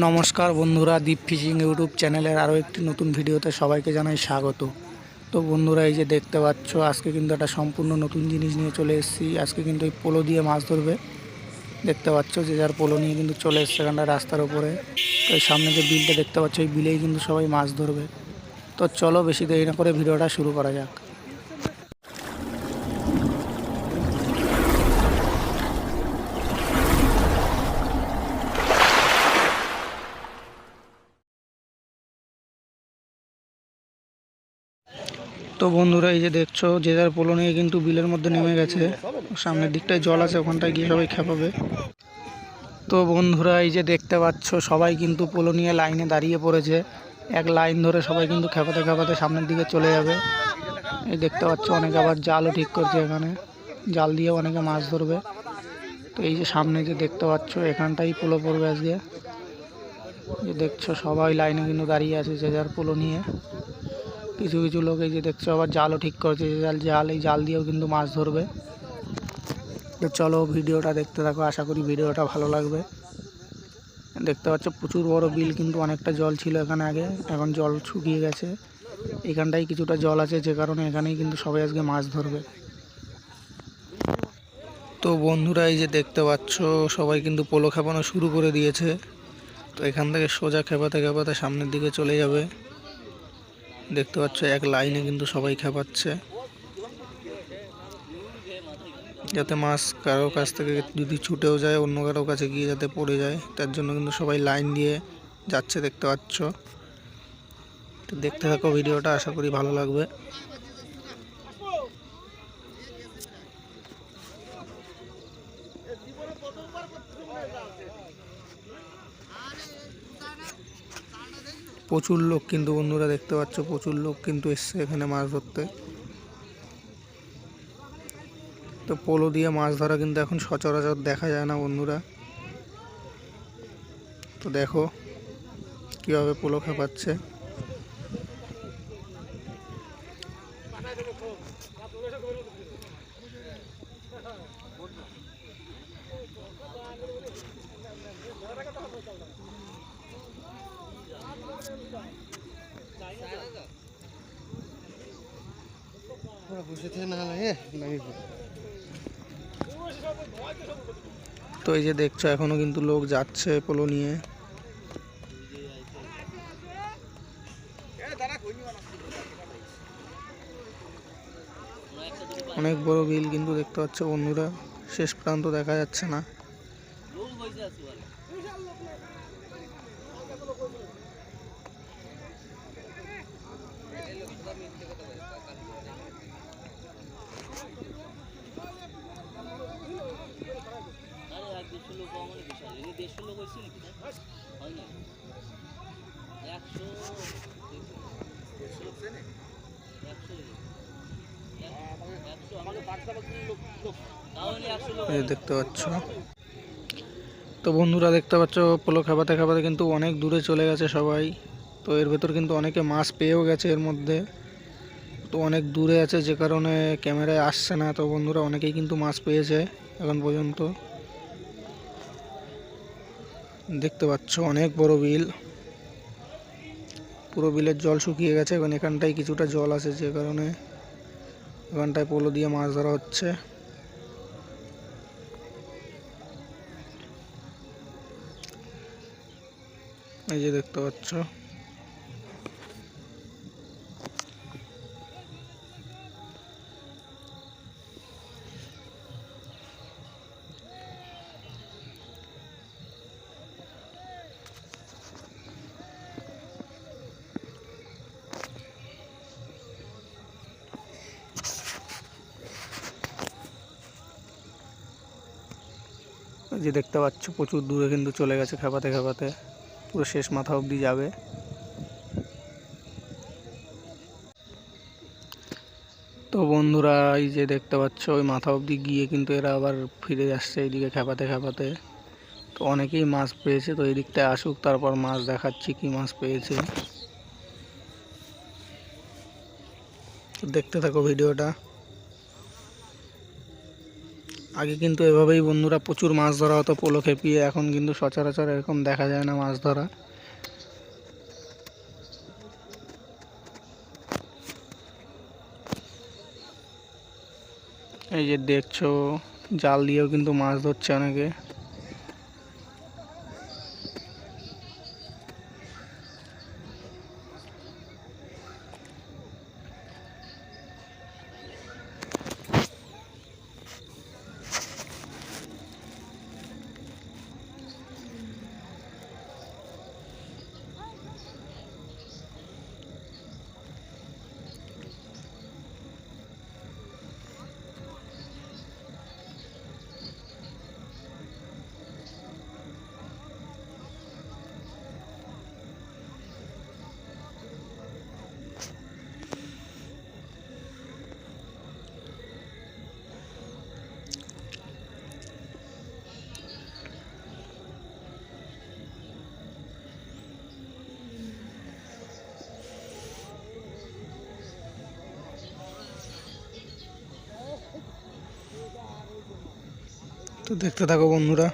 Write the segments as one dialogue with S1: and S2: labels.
S1: নমস্কার বন্ধুরা দীপ fishing YouTube চ্যানেলের আরও একটি নতুন ভিডিওতে সবাইকে জানাই স্বাগত। তো বন্ধুরা, এই যে দেখতে পাচ্ছ, আজকে কিন্তু একটা সম্পূর্ণ নতুন জিনিস নিয়ে চলে এসেছি। আজকে কিন্তু এই পোলো দিয়ে মাছ ধরবে। দেখতে পাচ্ছ যে যার পোলো নিয়ে কিন্তু চলে এসছে এখানটা রাস্তার উপরে। তো সামনে যে বিলটা দেখতে পাচ্ছ, এই বিলেই কিন্তু সবাই মাছ ধরবে। তো চলো বেশি দেরি না করে ভিডিওটা শুরু করা যাক। তো বন্ধুরা, এই যে দেখছ, যে যার পোলো নিয়ে কিন্তু বিলের মধ্যে নেমে গেছে। সামনের দিকটায় জল আছে, ওখানটায় গিয়ে সবাই খেপাবে। তো বন্ধুরা, এই যে দেখতে পাচ্ছ, সবাই কিন্তু পোলো নিয়ে লাইনে দাঁড়িয়ে পড়েছে। এক লাইন ধরে সবাই কিন্তু খেপাতে খেপাতে সামনের দিকে চলে যাবে। এই দেখতে পাচ্ছ, অনেকে আবার জালও ঠিক করছে এখানে। জাল দিয়ে অনেকে মাছ ধরবে। তো এই যে সামনে যে দেখতে পাচ্ছ, এখানটাই পোলো পড়বে আজকে। যে দেখছ, সবাই লাইনে কিন্তু দাঁড়িয়ে আছে, যে যার পোলো নিয়ে। কিছু কিছু লোক এই যে দেখছ, আবার জালও ঠিক করেছে জাল জাল, এই জাল দিয়েও কিন্তু মাছ ধরবে। তো চলো ভিডিওটা দেখতে থাকো, আশা করি ভিডিওটা ভালো লাগবে। দেখতে পাচ্ছ, প্রচুর বড় বিল কিন্তু অনেকটা জল ছিল এখানে আগে, এখন জল শুকিয়ে গেছে। এখানটাই কিছুটা জল আছে, যে কারণে এখানেই কিন্তু সবাই আজকে মাছ ধরবে। তো বন্ধুরা, এই যে দেখতে পাচ্ছ, সবাই কিন্তু পোলো খেপানো শুরু করে দিয়েছে। তো এখান থেকে সোজা খেপাতে খেপাতে সামনের দিকে চলে যাবে। দেখতে পাচ্ছ, এক লাইনে কিন্তু সবাই খেপাচ্ছে। যাতে মাছ কারও কাছ থেকে যদি ছুটেও যায়, অন্য কারও কাছে গিয়ে যাতে পড়ে যায়, তার জন্য কিন্তু সবাই লাইন দিয়ে যাচ্ছে দেখতে পাচ্ছ। তো দেখতে থাকো ভিডিওটা, আশা করি ভালো লাগবে। প্রচুর লোক কিন্তু, বন্ধুরা দেখতে পাচ্ছ, প্রচুর লোক কিন্তু এসছে এখানে মাছ ধরতে। তো পোলো দিয়ে মাছ ধরা কিন্তু এখন সচরাচর দেখা যায় না, বন্ধুরা। তো দেখো কীভাবে পোলো খেপাচ্ছে। তো এই যে দেখছ, এখনও কিন্তু লোক যাচ্ছে পোলো নিয়ে। অনেক বড় বিল কিন্তু দেখতে পাচ্ছ বন্ধুরা, শেষ প্রান্ত দেখা যাচ্ছে না। দেখতে পাচ্ছ। তো বন্ধুরা দেখতে পাচ্ছ, পোলো খাবাতে খাবাতে কিন্তু অনেক দূরে চলে গেছে সবাই। তো এর ভেতর কিন্তু অনেকে মাছ পেয়েও গেছে এর মধ্যে। তো অনেক দূরে আছে যে কারণে ক্যামেরায় আসছে না। তো বন্ধুরা অনেকেই কিন্তু মাছ পেয়েছে এখন পর্যন্ত। দেখতে পাচ্ছ, অনেক বড় বিল। পুরো বিলের জল শুকিয়ে গেছে, এখন এখানটায় কিছুটা জল আছে যে কারণে। এখানটায় পোলো দিয়ে মাছ ধরা হচ্ছে। এই যে দেখতে পাচ্ছ। যে দেখতে পাচ্ছ, প্রচুর দূরে কিন্তু চলে গেছে খেপাতে খেপাতে। পুরো শেষ মাথা অবধি যাবে। তো বন্ধুরা, এই যে দেখতে পাচ্ছ, ওই মাথা অবধি গিয়ে কিন্তু এরা আবার ফিরে আসছে এইদিকে খেপাতে খেপাতে। তো অনেকেই মাছ পেয়েছে, তো এই দিকটায় আসুক, তারপর মাছ দেখাচ্ছি কি মাছ পেয়েছে। দেখতে থাকো ভিডিওটা। আগে কিন্তু এভাবেই বন্ধুরা প্রচুর মাছ ধরা হতো, পোলো খেপিয়ে। এখন কিন্তু সচরাচর এরকম দেখা যায় না মাছ ধরা। এই যে দেখছ, জাল দিয়েও কিন্তু মাছ ধরছে অনেকে। তো দেখতে থাকো বন্ধুরা।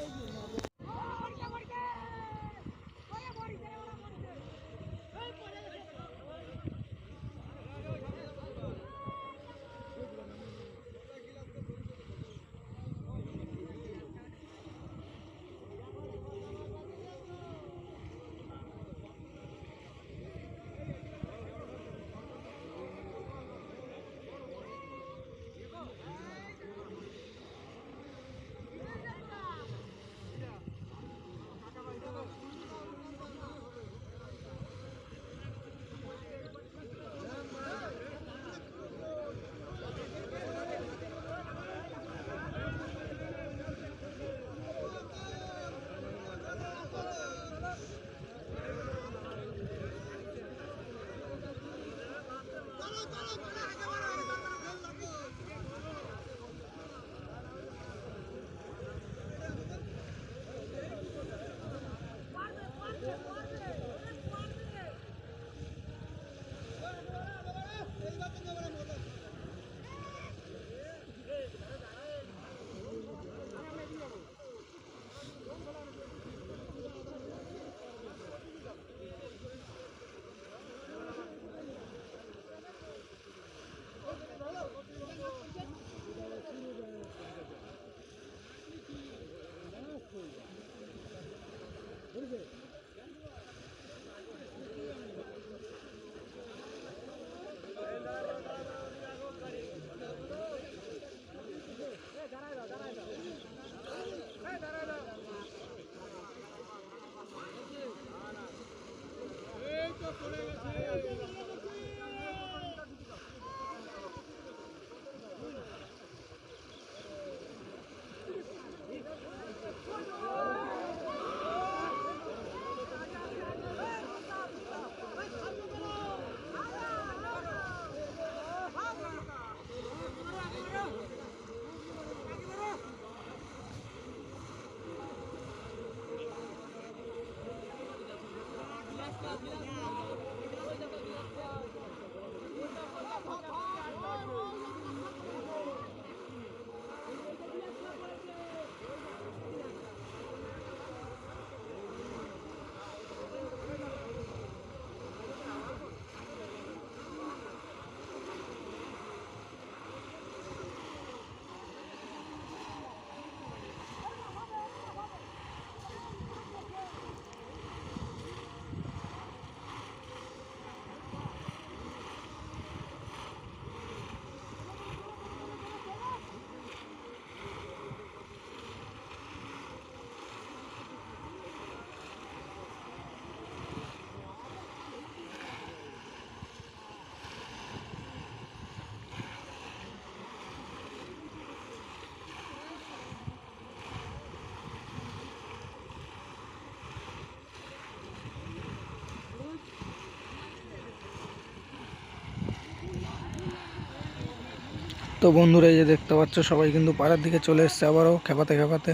S1: তো বন্ধুরা, এই যে দেখতে পাচ্ছ, সবাই কিন্তু পাড়ার দিকে চলে এসছে আবারও, খেপাতে খেপাতে।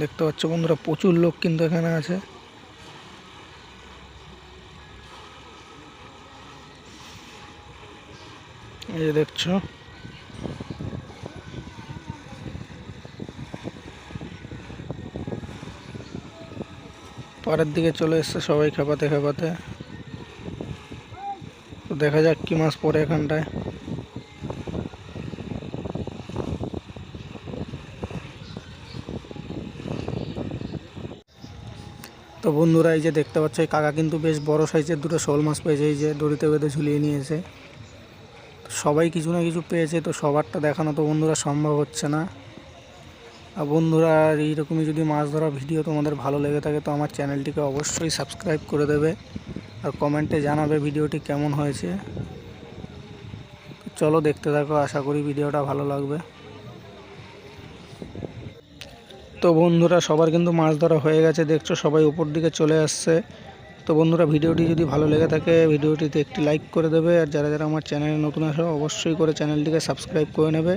S1: দেখতে পাচ্ছ বন্ধুরা, প্রচুর লোক কিন্তু এখানে আছে। এই যে দেখছ। পাড়ার দিকে চলে এসছে সবাই খেপাতে খেপাতে। দেখা যাক কি মাছ পড়ে এখানটায়। তো বন্ধুরা, এই যে দেখতে পাচ্ছ কাকা কিন্তু বেশ বড় সাইজের দুটো শোল মাছ পেয়েছে, এই যে দড়িতে বেঁধে ঝুলিয়ে নিয়েছে। সবাই কিছু না কিছু পেয়েছে, তো সবারটা দেখানো তো বন্ধুরা সম্ভব হচ্ছে না। আর বন্ধুরা, আর এইরকমই যদি মাছ ধরা ভিডিও তোমাদের ভালো লেগে থাকে, তো আমার চ্যানেলটিকে অবশ্যই সাবস্ক্রাইব করে দেবে। আর কমেন্টে জানাবে ভিডিওটি কেমন হয়েছে। চলো দেখতে থাকো, আশা করি ভিডিওটা ভালো লাগবে। তো বন্ধুরা, সবার কিন্তু মাছ ধরা হয়ে গেছে, দেখছ সবাই উপর দিকে চলে আসছে। তো বন্ধুরা, ভিডিওটি যদি ভালো লেগে থাকে, ভিডিওটিতে একটি লাইক করে দেবে, আর যারা যারা আমার চ্যানেলে নতুন আসো, অবশ্যই করে চ্যানেলটিকে সাবস্ক্রাইব করে নেবে,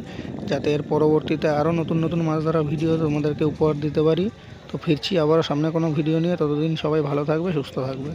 S1: যাতে এর পরবর্তীতে আরও নতুন নতুন মাছ ধরা ভিডিও তোমাদেরকে উপহার দিতে পারি। তো ফিরছি আবারও সামনে কোনো ভিডিও নিয়ে, ততদিন সবাই ভালো থাকবে, সুস্থ থাকবে।